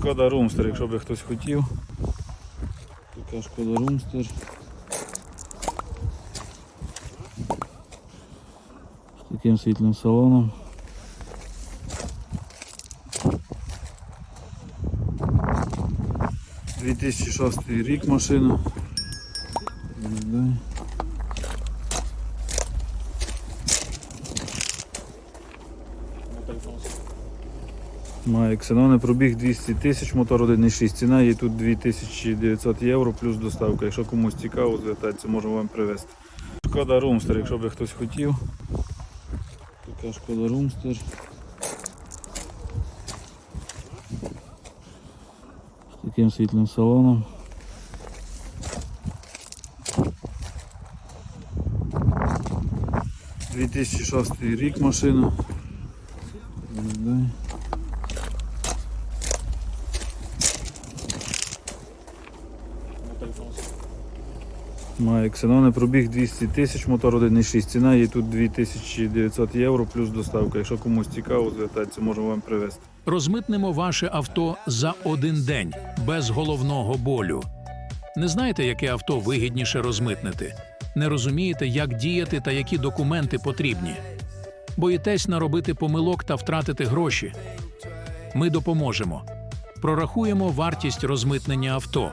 Шкода Румстер, якщо би хтось хотів. Така шкода Румстер. З таким світлим салоном. Дві тисячі шостий рік машина. Виглядає. Має ксенони, пробіг 200 тисяч, мотор 1.6, ціна її тут 2900 євро плюс доставка. Якщо комусь цікаво, звертайтеся, можемо вам привезти. Шкода Румстер, якщо би хтось хотів. Така шкода Румстер. З таким світлим салоном. Дві тисячі рік машина. Має ксенони, пробіг 200 тисяч, мотор 1.6, ціна її тут 2900 євро плюс доставка. Якщо комусь цікаво, звертайтеся, можемо вам привезти. Розмитнемо ваше авто за один день без головного болю. Не знаєте, яке авто вигідніше розмитнити? Не розумієте, як діяти та які документи потрібні. Боїтесь наробити помилок та втратити гроші. Ми допоможемо. Прорахуємо вартість розмитнення авто